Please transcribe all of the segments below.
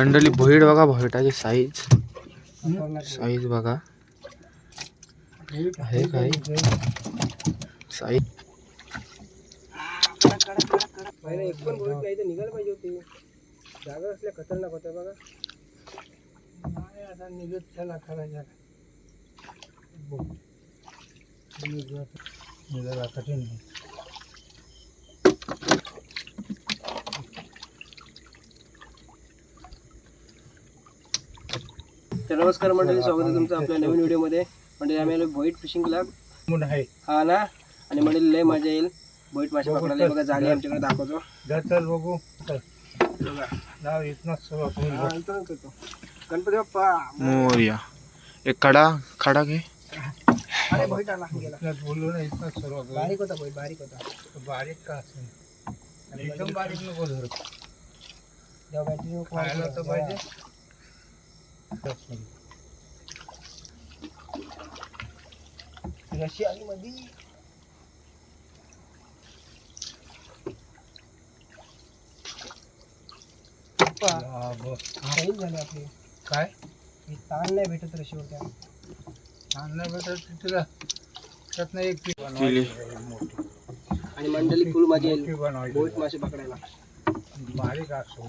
मंडळी भोईड बघा भोईटाची size size बघा आहे काय साईज खतरनाक है बगा निघत तर नमस्कार मंडळी स्वागत आहे तुमचं आपल्या नवीन व्हिडिओमध्ये. म्हणजे आम्ही आलो भोईट फिशिंगला आहे. हा ना? आणि म्हणजे लय मजा येईल. भोईट मासे पकडायला. बघा झाली आमच्याकडे दाखवतो. चल बघू. नाव हा, करतो. गणपती बाप्पा. मोर्या. एक कडा खडा घे. अरे भोईट आला गेला. इथनंच बोललो ना इथनंच सुरुवात होईल बारीक होता बारीक होता. बारीक का असेल? आणि एकदम बारीक. नको धरू. जेव्हा बॅटरी खायला तर पाहिजे. रशी आली मधी बाप्पा, हा, बघ. सैल झाले आपले. काय? ही ताण नाही भेटत रशी होत्या आणलं भेटत तिला त्यातनं एक पीक केली. मोठी आणि मंडळी फुल मोठी येईल बनवायची. बोईट मासे पकडायला. बारीक असो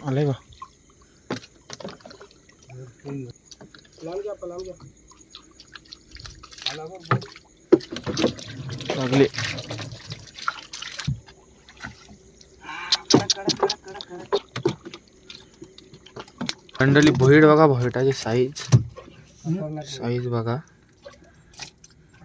बघ, बघ. लागले मंडळी भोईड बघा भोईटाची साईज साईज बघा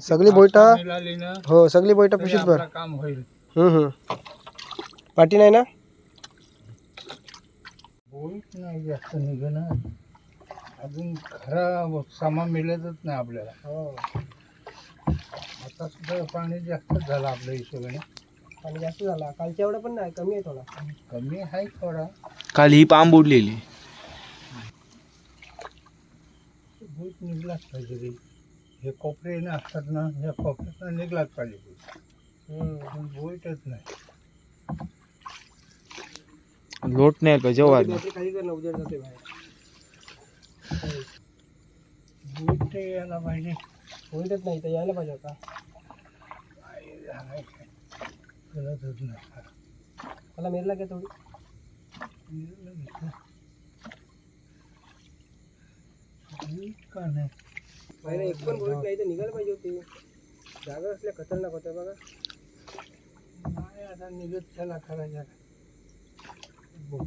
सगळी मिळाली ना हो सगळी बोईट तरी पिशवीत भर. आपलं काम होईल. हम्म हम्म. पाठी नाही ना? बोईट नाही जास्त निघणार अजून खरा सामान मिळतच नाही आपल्याला. हो. आता सुद्धा पाणी जास्त झालं आपल्या हिशोबाने. आणि जास्त झाला. कालच्या एवढा पण नाही कमी आहे थोडा. कमी आहे थोडा. काल ही पाम बुडलेली. बोईट निघलाच पाहिजे रे. हे कोपरे ना असतात ना ह्या कोपऱ्यातनं निघलाच पाहिजे पण हम्म. बोलतच नाही. लोट नाही पाहिजे वाद काही करणं उजेड जाते बाहेर. बोलत यायला पाहिजे. बोलतच नाही तर यायला पाहिजे आता. बोलतच नाही. मला मेरला का? थोडी का नाही? पहिले एक पण बोईट नाही तर निघायला पाहिजे होती. जागा असल्या खतरनाक होत्या बघा. नाही आता निघत त्याला करायच्या बघ.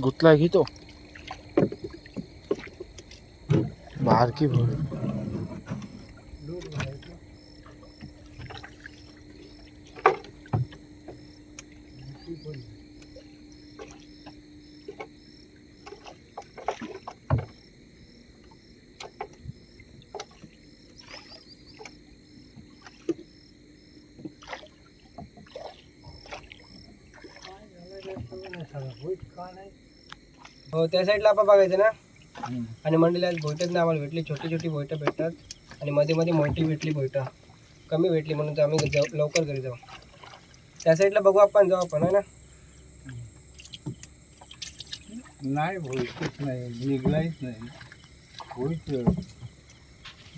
गुतला ही तो बाहर की भूल Thank you. हो त्या साईडला आपण बघायचं ना? आणि मंडळी आज भोयटच नाही आम्हाला भेटली. छोटी छोटी भोयटं भेटतात. आणि मध्ये मध्ये मोठी भेटली भोयटं कमी भेटली म्हणून तर आम्ही जाऊ लवकर घरी जाऊ. त्या साईडला बघू आपण जाऊ आपण है ना? नाही भोईतच नाही. निघलाच नाही. भोईत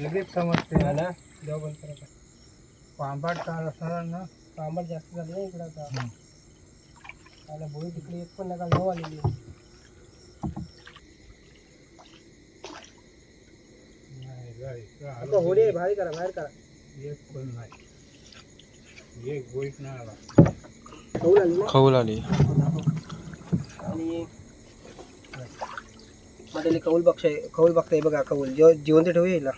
लगेच समजते. हा ना? ना जाऊ बंद करा आता. पांबाट असणार ना आंबट जास्त झालं ना इकडं आता. आला भोई तिकडे एक पण नका जाऊ आलेली नाही जायचं आता होडी बाहेर करा बाहेर करा. एक पण नाही. एक भोईत नाही आला. ना? खवल आली आणि कौल बघाय कौल बघताय बघा कौल. जेव्हा जिवंत ठेवू येईल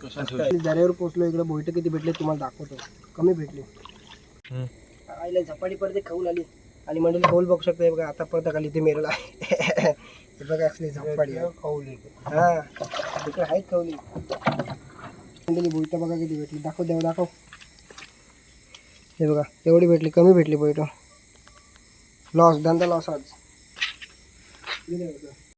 कशा दऱ्यावर पोचलो इकडे बोईट किती भेटले तुम्हाला दाखवतो. कमी भेटले. आईला झपाटी पडते खाऊन आली आणि मंडळी कौल बघू शकता हे बघा आता परत खाली ते मेरला हे बघा असली झपाटी आहे. हां. तिकडे आहेत कवली. मंडळी बोईट बघा किती भेटली. दाखव देव दाखव. हे बघा एवढी भेटली कमी भेटली बोईट लॉस धंदा लॉस आज.